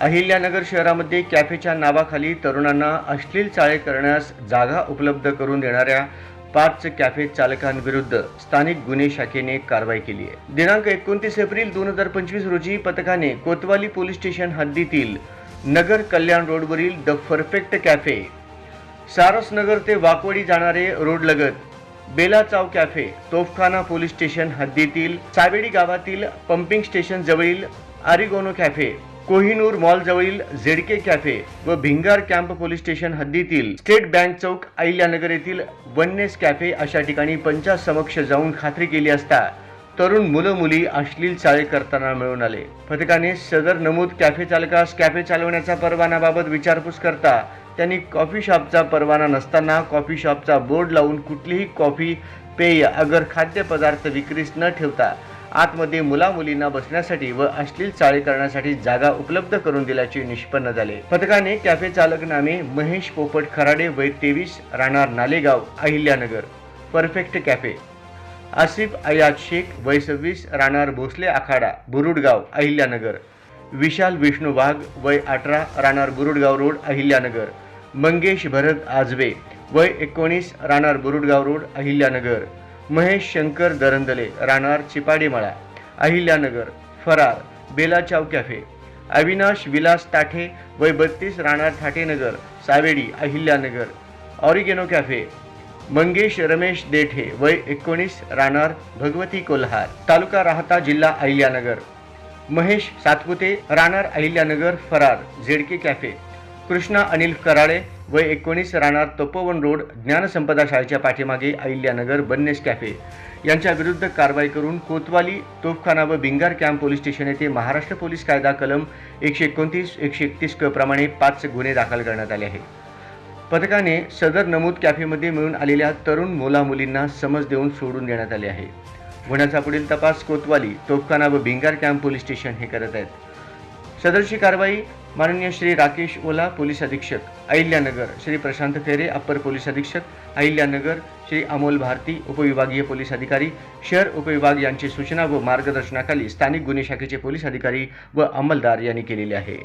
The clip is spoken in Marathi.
अहिल्यानगर शहरामध्ये कॅफेच्या नावाखाली तरुणांना अश्लील चाळे करण्यास जागा उपलब्ध करून देणाऱ्या पाच कॅफे चालकांविरुद्ध स्थानिक गुन्हे शाखेने कारवाई केली आहे. दिनांक एकोणतीस एप्रिल दोन हजार पंचवीस रोजी पथकाने कोतवाली पोलीस स्टेशन हद्दीतील नगर कल्याण रोडवरील द परफेक्ट कॅफे सारसनगर ते वाकवडी जाणारे रोड लगत बेला चाव कॅफे तोफखाना पोलीस स्टेशन हद्दीतील सावेडी गावातील पंपिंग स्टेशन जवळील आरिगोनो कॅफे कोहिनूर मॉलजवळील झेडके कॅफे व भिंगार कॅम्प पोलीस स्टेशन हद्दीतील स्टेट बँक चौक अहिल्यानगर येथील वन्यस कॅफे अशा ठिकाणी पंचासमक्ष जाऊन खात्री केली असता तरुण मुलं मुली अश्लील चाळे करताना मिळून आले. पथकाने सदर नमूद कॅफे चालकास कॅफे चालवण्याचा परवानाबाबत विचारपूस करता त्यांनी कॉफी शॉपचा परवाना नसताना कॉफी शॉपचा बोर्ड लावून कुठलीही कॉफी पेय अगर खाद्यपदार्थ विक्रीस न ठेवता आतमध्ये मुलामुलींना बसण्यासाठी व अश्लील चाळी करण्यासाठी जागा उपलब्ध करून दिल्याचे निष्पन्न झाले. पथकाने कॅफे चालक नामे महेश पोपट खराडे वय तेवीस राहणार नालेगाव अहिल्यानगर. Perfect cafe. आसिफ अयाज शेख वय सव्वीस राहणार भोसले आखाडा बुरुडगाव अहिल्यानगर. विशाल विष्णू वाघ वय अठरा राहणार बुरुडगाव रोड अहिल्यानगर. मंगेश भरत आजवे वय एकोणीस राहणार बुरुडगाव रोड अहिल्यानगर. महेश शंकर दरंदले राहणार चिपाडीमळा अहिल्यानगर फरार Bella Ciao cafe Avinash Vilas Tathe वय बत्तीस राहणार ठाटेनगर सावेडी अहिल्यानगर ऑरिगेनो कॅफे मंगेश रमेश देठे वय एकोणीस राहणार भगवती कोल्हार तालुका राहता जिल्हा अहिल्यानगर महेश सातपुते राहणार अहिल्यानगर फरार झेडके कॅफे. कृष्णा अनिल कराळे वय एकोणीस राहणार तपोवन रोड ज्ञानसंपदा शाळेच्या पाठीमागे अहिल्यानगर बन्नेस कॅफे यांच्या विरुद्ध कारवाई करून कोतवाली तोफखाना व बिंगार कॅम्प पोलीस स्टेशन येथे महाराष्ट्र पोलीस कायदा कलम एकशे एकोणतीस एकशे एकतीस क प्रमाणे पाच गुन्हे दाखल करण्यात आले आहे पथकाने सदर नमूद कॅफेमध्ये मिळून आलेल्या तरुण मुला मुलींना समज देऊन सोडून देण्यात आले आहे. गुन्ह्याचा पुढील तपास कोतवाली तोफखाना व भिंगार कॅम्प पोलीस स्टेशन हे करत आहेत. सदरची कारवाई माननीय श्री राकेश ओला पोलीस अधीक्षक. अहिल्यानगर श्री प्रशांत खैरे अप्पर पोलीस अधीक्षक. अहिल्यानगर श्री अमोल भारती उपविभागीय पोलीस अधिकारी. शहर उपविभाग यांची सूचना व मार्गदर्शनाखाली स्थानिक गुन्हे शाखेचे पोलीस अधिकारी व अंमलदार यांनी केलेले आहे.